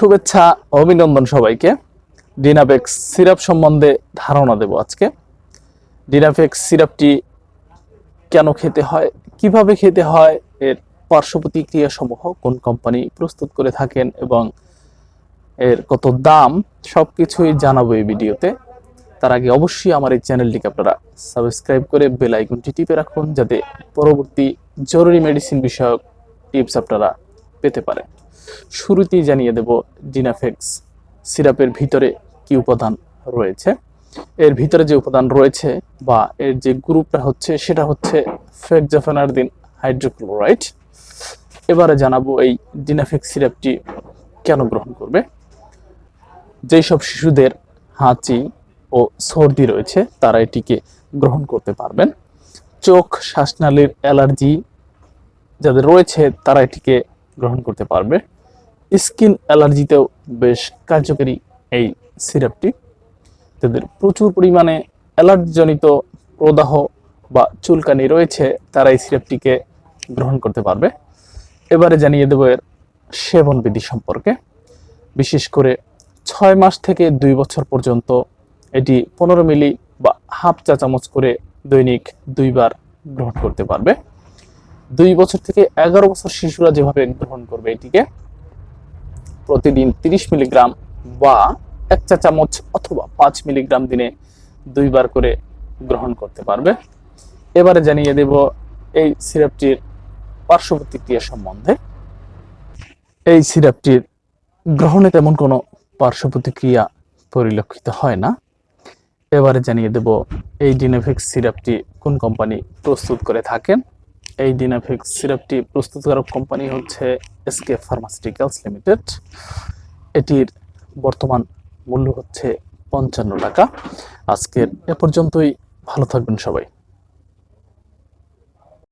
শুভেচ্ছা, অভিনন্দন সবাইকে। ডিনাফেক্স সিরাপ সম্বন্ধে ধারণা দেব আজকে। ডিনাফেক্স সিরাপটি কেন খেতে হয়, কীভাবে খেতে হয়, এর পার্শ্ব প্রতিক্রিয়া সমূহ কোন কোম্পানি প্রস্তুত করে থাকেন এবং এর কত দাম সব কিছুই জানাব এই ভিডিওতে। তার আগে অবশ্যই আমার এই চ্যানেলটিকে আপনারা সাবস্ক্রাইব করে বেল আইকনটি টিপে রাখুন, যাতে পরবর্তী জরুরি মেডিসিন বিষয়ক টিপস আপনারা পেতে পারেন। শুরুতেই জানিয়ে দেব ডিনাফেক্স সিরাপের ভিতরে কি উপাদান রয়েছে। এর ভিতরে যে উপাদান রয়েছে বা এর যে গ্রুপটা হচ্ছে, সেটা হচ্ছে ফেকজাফেনারদিন হাইড্রোক্লোরাইড। এবারে জানাব এই ডিনাফেক্স সিরাপটি কেন গ্রহণ করবে? যেই সব শিশুদের হাঁচি ও সর্দি রয়েছে, তারা এটিকে গ্রহণ করতে পারবেন। চোখ, শ্বাসনালীর অ্যালার্জি যাদের রয়েছে, তারা এটিকে গ্রহণ করতে পারবে। স্কিন অ্যালার্জিতেও বেশ কার্যকরী এই সিরাপটি। যাদের প্রচুর পরিমাণে অ্যালার্জিজনিত প্রদাহ বা চুলকানি রয়েছে, তারা এই সিরাপটিকে গ্রহণ করতে পারবে। এবারে জানিয়ে দেবো এর সেবন বিধি সম্পর্কে। বিশেষ করে ছয় মাস থেকে দুই বছর পর্যন্ত এটি পনেরো মিলি বা হাফ চা চামচ করে দৈনিক দুইবার গ্রহণ করতে পারবে। দুই বছর থেকে এগারো বছর শিশুরা যেভাবে গ্রহণ করবে এটিকে প্রতিদিন তিরিশ মিলিগ্রাম বা এক চা চামচ অথবা পাঁচ মিলিগ্রাম দিনে দুইবার করে গ্রহণ করতে পারবে। এবারে জানিয়ে দেব এই সিরাপটির পার্শ্ব প্রতিক্রিয়া সম্বন্ধে। এই সিরাপটির গ্রহণে তেমন কোনো পার্শ্ব প্রতিক্রিয়া পরিলক্ষিত হয় না। এবারে জানিয়ে দেব এই ডিনাফিক্স সিরাপটি কোন কোম্পানি প্রস্তুত করে থাকেন। এই ডিনাফিক্স সিরাপটি প্রস্তুতকারক কোম্পানি হচ্ছে এসকে ফার্মাসিউটিক্যালস লিমিটেড এটির বর্তমান মূল্য হচ্ছে পঞ্চান্ন টাকা। আজকের এ পর্যন্তই, ভালো থাকবেন সবাই।